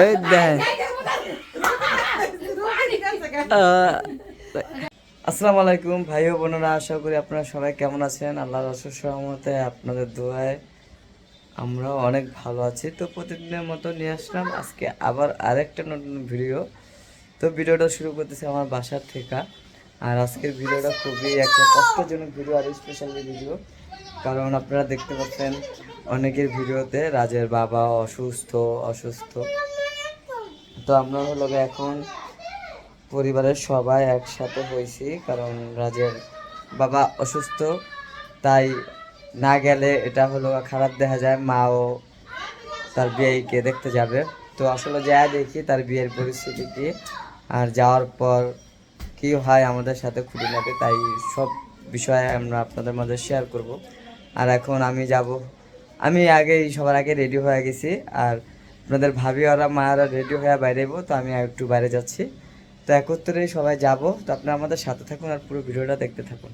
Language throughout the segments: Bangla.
এই আসসালামু আলাইকুম, ভাই ও বোনেরা, আশা করি আপনারা সবাই কেমন আছেন? আল্লাহর অশেষ সহমতে আপনাদের দোয়ায় আমরাও অনেক ভালো আছি। তো প্রতিদিনের মতো নিয়ে আসলাম আজকে আবার আরেকটা নতুন ভিডিও। তো ভিডিওটা শুরু করতেছি আমার বাসার থেকে। আর আজকের ভিডিওটা খুবই একটা কষ্টজনক ভিডিও আর স্পেশালি ভিডিও। কারণ আপনারা দেখতে পাচ্ছেন অনেকের ভিডিওতে রাজের বাবা অসুস্থ অসুস্থ। তো আমরা হলো এখন পরিবারের সবাই একসাথে হয়েছি, কারণ রাজের বাবা অসুস্থ, তাই না গেলে এটা হলো খারাপ দেখা যায়, মাও তার বিয়েকে দেখতে যাবে। তো আসলে যা দেখি তার বিয়ের পরিস্থিতি কি, আর যাওয়ার পর কি হয় আমাদের সাথে খুঁটিনাটি তাই সব বিষয়ে আমরা আপনাদের মাঝে শেয়ার করব। আর এখন আমি যাব, আমি আগেই সবার আগে রেডি হয়ে গেছি, আর আপনাদের ভাবি ওরা মায়েরা রেডি হয়ে বাইরে তো আমি একটু বাইরে যাচ্ছি। তো একত্রে সবাই যাব, তো আপনারা আমাদের সাথে থাকুন আর পুরো ভিডিওটা দেখতে থাকুন।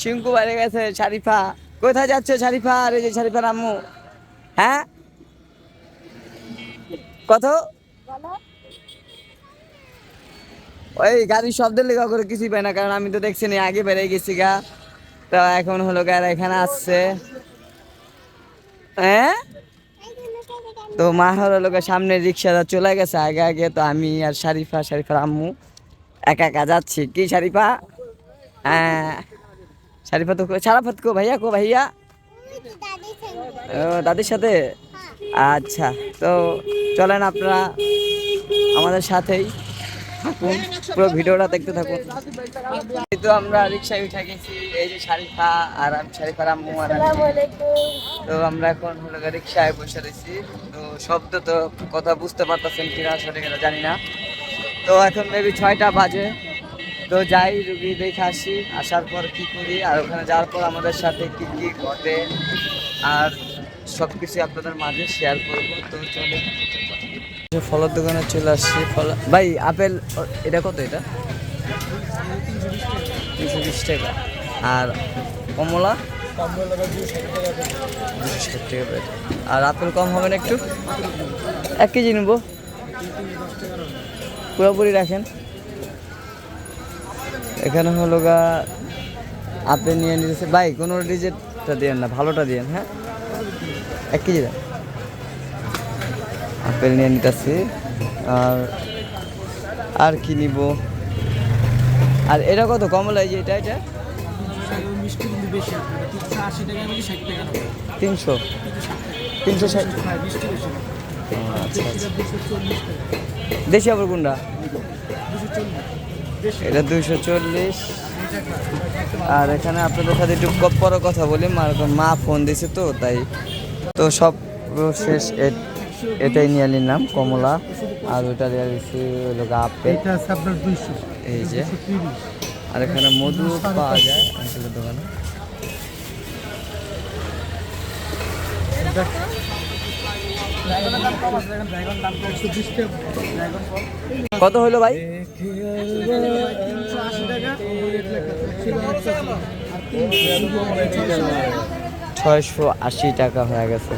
শিঙ্কু বাইরে গেছে, শারিফা। কোথায় যাচ্ছে শারিফা? আর এই যে শারিফার আম্মু হ্যাঁ? কত? ওই গাড়ির শব্দের লেখা করে কিছুই পাই না, কারণ আমি তো দেখছি না, আগে বেড়ে গেছি গা। তো এখন হলো গাড়ি এখানে আসছে। হ্যাঁ? তো মা হলো লোকের সামনে রিক্সাটা চলে গেছে আগে আগে তো আমি আর শারিফা, শারিফার আম্মু একা একা যাচ্ছি। কি শারিফা? হ্যাঁ। শারিফা তো শারাফত কো ভাইয়া কো ভাইয়া? ও, দাদির সাথে? আচ্ছা তো চলেন আপনারা আমাদের সাথেই। থাকুন। পুরো ভিডিওটা দেখতে থাকুন। তো আমরা রিক্সায় উঠে গেছি। এই যে শারিফা আর আমি শারিফার আম্মু আর তো আমরা এখন হলো রিক্সায় বসে রয়েছি। তো শব্দ তো কথা বুঝতে পারতেছেন কিনা সঠিক এটা জানি না। তো এখন মেবি ছয়টা বাজে। তো যাই, রুগী দেখে আসি, আসার পর কি করি, আর ওখানে যাওয়ার পর আমাদের সাথে কি কি ঘটে, আর সব কিছু আপনাদের মাঝে শেয়ার করব। তো চলে ফলের দোকানে চলে আসছি, ফল ভাই, আপেল এটা কত এটা? তিনশো বিশ টাকা। আর কমলা? দুশো ষাট টাকা আর আপেল কম হবে না একটু? এক কেজি নেব। পুরোপুরি রাখেন। এখানে হলো গা, আপেল নিয়ে নিতেছে। ভাই, কোনো ডিজেটটা দিয়েন না, ভালোটা দিয়েন হ্যাঁ? এক কেজি দেন আপেল নিয়ে নিতেছি। আর আর কি নিব? আর এটা কত কমলা এই যে এটা এটা? তিনশো। তিনশো ষাট। দুশো আবার কোনটা? এটা দুইশো চল্লিশ। আর এখানে আপনাদের সাথে একটু পরে কথা বলি মা ফোন দিছে তো, তাই তো সব শেষ এটাই নিয়ে নিলাম কমলা। আর ওইটা নিয়ে নিচ্ছি হলো গা আপেল। এই যে। আর এখানে মধু পাওয়া যায় দোকানে। কত হলো ভাই? টাকা। ছয়শো আশি টাকা হয়ে গেছে।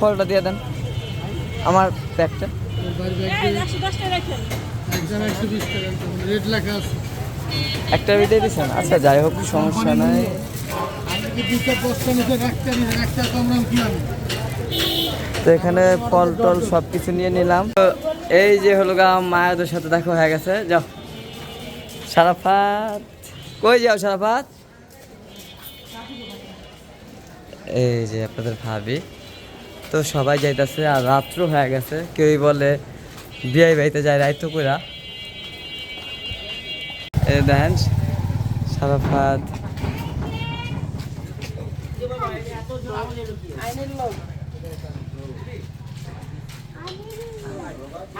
ফলটা দিয়ে দেন। আমার প্যাকটা একটা ভিডিও দিচ্ছেন আচ্ছা যাই হোক, সমস্যা নাই। তো এখানে ফল টল সব কিছু নিয়ে নিলাম। এই যে হলো গা, মায়াদের সাথে দেখা হয়ে গেছে। যাও। সারাফাত। কই যাও সারাফাত? এই যে আপনাদের ভাবি। তো সবাই যাইতেছে আর রাত্র হয়ে গেছে। কেউই বলে বিয়ে বাড়িতে যায় রাইতো কইরা। এই দেখেন সারাফাত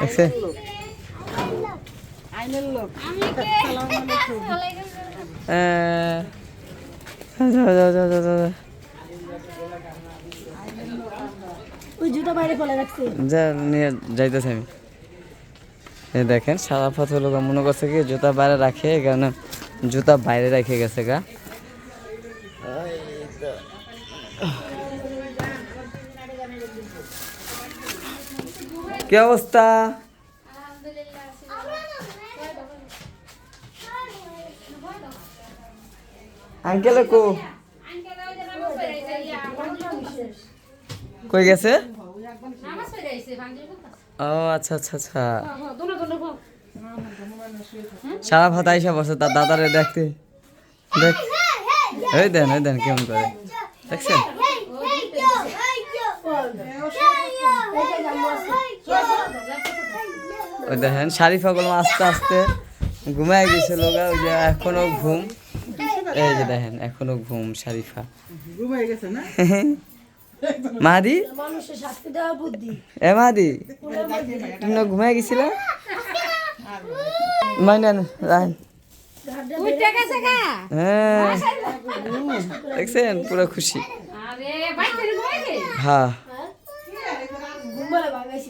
দেখছে যাও, যাও, যাও, যাও। ওই জুতো বাইরে ফেলে রাখছি। যা নিয়ে যাইতেছে আমি। এই দেখেন সারা পথ হলো গা, মনে করছে কি জুতা বাইরে রাখে কেন জুতা বাইরে রেখে গেছে গা। কি অবস্থা? আঙ্কেল কো কই গেছে? ও আচ্ছা আচ্ছা আচ্ছা। সারা ভাত আইসা বসে তার দাদারে দেখতে। দেখ। ওই দেন ওই দেন কেমন করে। দেখছেন? ওই দেখেন শারিফা গুলো আস্তে আস্তে ঘুমায় গেছে লোক ওই যে এখনও ঘুম। এই যে দেখেন এখনও ঘুম শারিফা। ঘুমাই গেছে না? মাহাদি এ মাহাদি তুমি না ঘুমায় গেছিলে? মাইনান হ্যাঁ। দেখছেন? পুরো খুশি। হ্যাঁ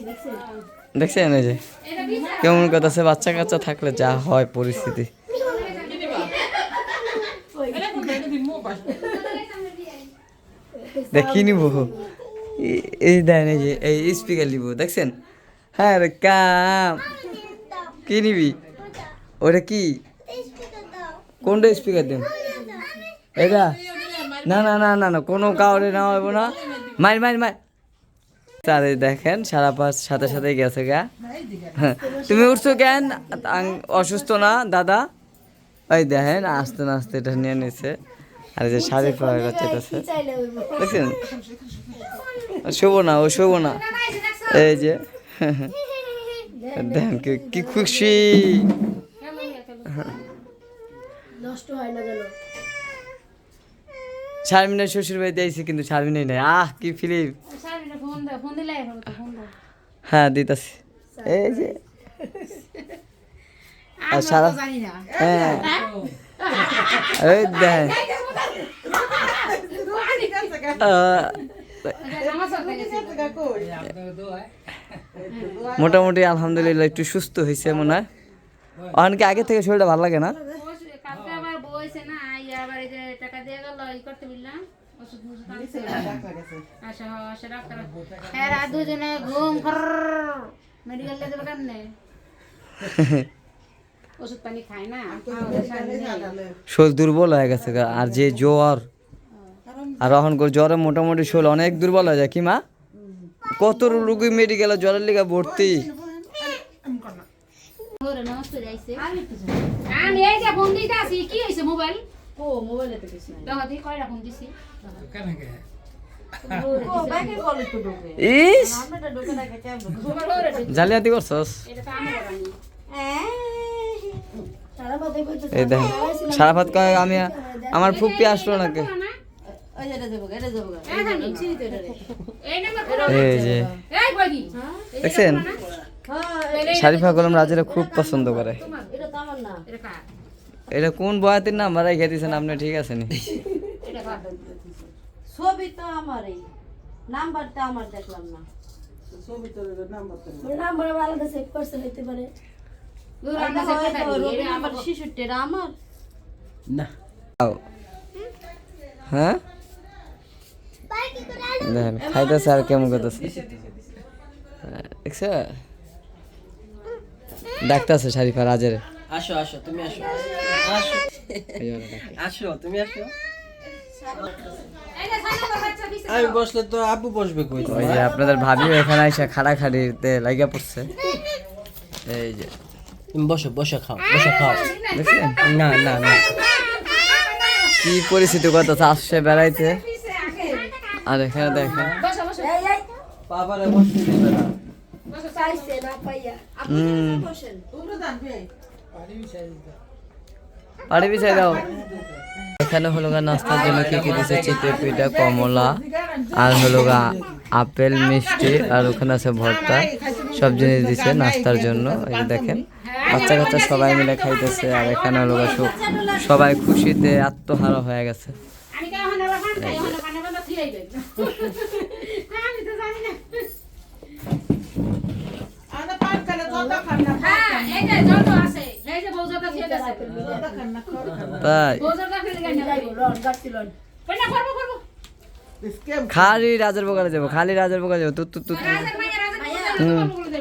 দেখছেন? দেখছেন এই যে? কেমন কথা আছে? বাচ্চা কাচ্চা থাকলে যা হয় পরিস্থিতি। দেখি নিব। এই- দেন, এই যে, এই স্পিকার নিব, দেখছেন? হ্যাঁ কাম, কি নিবি? ওটা কি? কোনটা স্পিকার দেন? এটা? না না না না না, কোনো কাউরে না হইব না। মার মার মার তারে দেখেন, সারা পাঁচ, সাথে সাথে গেছে গা। তুমি উঠছো কেন? অসুস্থ না, দাদা? ওই দেখেন, আস্তে আস্তে এটা নিয়ে নিছে। আর যে শাড়ি পাওয়া যাচ্ছে কি চাইলে হইব দেখছেন? শোভ না ও শোভ না। এই যে। দেখেন কি- কি খুশি। হয় শারমিনের শ্বশুর বাড়িতে আইসি কিন্তু শারমিনই নাই। আহ কি ফিলিম। হ্যাঁ দিতাছি। এই যে। আর সারা হ্যাঁ। এই দেখেন আহ, মোটামুটি আলহামদুলিল্লাহ একটু সুস্থ হয়েছে মনে হয়। অনেকে আগে থেকে শরীরটা ভালো লাগে না। শরীর দুর্বল হয়ে গেছে আর যে জ্বর আর এখন করে জ্বরে মোটামুটি শরীর অনেক দুর্বল হয়ে যায়। কি মা? কত রুগী মেডিকেলে জ্বরের লিগে ভর্তি? এই দেখো। জালিয়াতি করছস? সারা কইতো এই সারাফাত কয় আমি আমার ফুপি আসলো নাকি? দেখছেন? হ্যাঁ শারিফা কলম রাজেরা খুব পছন্দ করে। এটা কোন বয়াতির নাম্বার রেখে দিয়েছেন আপনি ঠিক আছে নি ছবি তো আমারই। নাম্বারটা আমার দেখলাম না। ছবি তো নাম্বার নাম্বার আলাদা সেভ করছে হইতে পারে। আমার না। হ্যাঁ? দেখেন খাইতেছে আর কেমন করতেছে? দেখছে? ডাকতেছে শারিফা রাজের। আসো আসো তুমি আসো। আসো আসো তুমি আসো। আমি বসলে তো আব্বু বসবে কই ওই যে আপনাদের ভাবি এখানে এসে খাড়াখাড়িতে লাগিয়া পড়ছে। এই যে। তুমি বসো বসো খাও বসো খাও। দেখছেন? না না না। কি পরিস্থিতি কত আসছে বেড়াইতে। আর এখানে দেখেন। বসো বসো। এই এই। বাবারে বসতে দিবে না। পাড়ি বিছাই দাও। এখানে হলো গা নাস্তার জন্য কি কি দিছে? চিতই পিঠা কমলা আর হলো গা আপেল মিষ্টি আর ওখানে আছে ভর্তা। সব জিনিস দিছে নাস্তার জন্য। এই দেখেন বাচ্চা কাচ্চা সবাই মিলে খাইতেছে। আর এখানে হলো গা সব- সবাই খুশিতে আত্মহারা হয়ে গেছে। আমি তো জানি না। হ্যাঁ এই যে যত আছে এই যে বউজাটা থিয়ে গেছে। যত খান না। খর তাই বউজাটা ফেলে গেল লন গাছি লন কইনা করব করব। স্ক্যাম খালি রাজের বোকারে যাব খালি রাজের বোকারে যাব। তুত তুত তুত। রাজের মাইয়া রাজের তো গল্প করে।